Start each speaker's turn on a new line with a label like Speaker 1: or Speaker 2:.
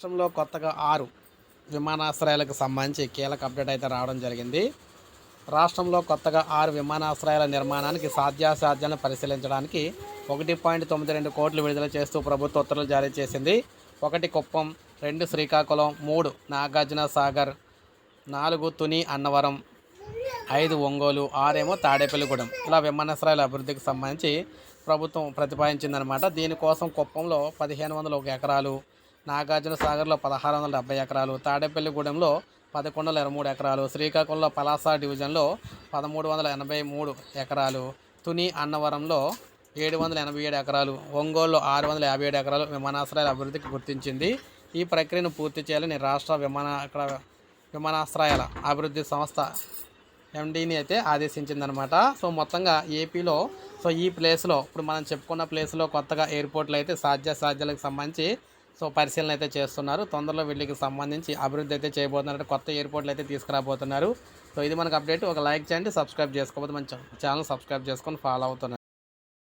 Speaker 1: రాష్ట్రంలో కొత్తగా ఆరు విమానాశ్రయాలకు సంబంధించి కీలక అప్డేట్ అయితే రావడం జరిగింది. రాష్ట్రంలో కొత్తగా ఆరు విమానాశ్రయాల నిర్మాణానికి సాధ్యాసాధ్యాలను పరిశీలించడానికి ఒకటి పాయింట్ తొమ్మిది రెండు కోట్లు విడుదల చేస్తూ ప్రభుత్వ ఉత్తర్వులు జారీ చేసింది. ఒకటి కుప్పం రెండు శ్రీకాకుళం మూడు నాగార్జున సాగర్ నాలుగు తుని అన్నవరం ఐదు ఒంగోలు ఆరేమో తాడేపల్లిగూడెం. ఇలా విమానాశ్రయాల అభివృద్ధికి సంబంధించి ప్రభుత్వం ప్రతిపాదించిందనమాట దీనికోసం కుప్పంలో పదిహేను వందల ఒక ఎకరాలు నాగార్జున సాగర్లో పదహారు వందల డెబ్బై ఎకరాలు తాడేపల్లిగూడెంలో పదకొండు వందల ఇరవై మూడు ఎకరాలు శ్రీకాకుళంలో పలాస డివిజన్లో పదమూడు వందల ఎనభై మూడు ఎకరాలు తుని అన్నవరంలో ఏడు వందల ఎనభై ఏడు ఎకరాలు ఒంగోలులో ఆరు వందల యాభై ఏడు ఎకరాలు విమానాశ్రయాల అభివృద్ధికి గుర్తించింది. ఈ ప్రక్రియను పూర్తి చేయాలని రాష్ట్ర విమాన అక్కడ విమానాశ్రయాల అభివృద్ధి సంస్థ ఎండీని అయితే ఆదేశించిందనమాట. సో మొత్తంగా ఏపీలో సో ఈ ప్లేస్లో ఇప్పుడు మనం చెప్పుకున్న ప్లేస్లో కొత్తగా ఎయిర్పోర్ట్లు అయితే సాధ్య సాధ్యాలకు సంబంధించి సో పరిశీలన అయితే చేస్తున్నారు. తొందరలో వీళ్ళకి సంబంధించి అభివృద్ధి అయితే చేయబోతున్నారు. కొత్త ఎయిర్పోర్ట్లు అయితే తీసుకురాబోతున్నారు. సో ఇది మనకు అప్డేట్. ఒక లైక్ చేయండి సబ్స్క్రైబ్ చేసుకోకపోతే మన ఛానల్ సబ్స్క్రైబ్ చేసుకొని ఫాలో అవుతున్నారు.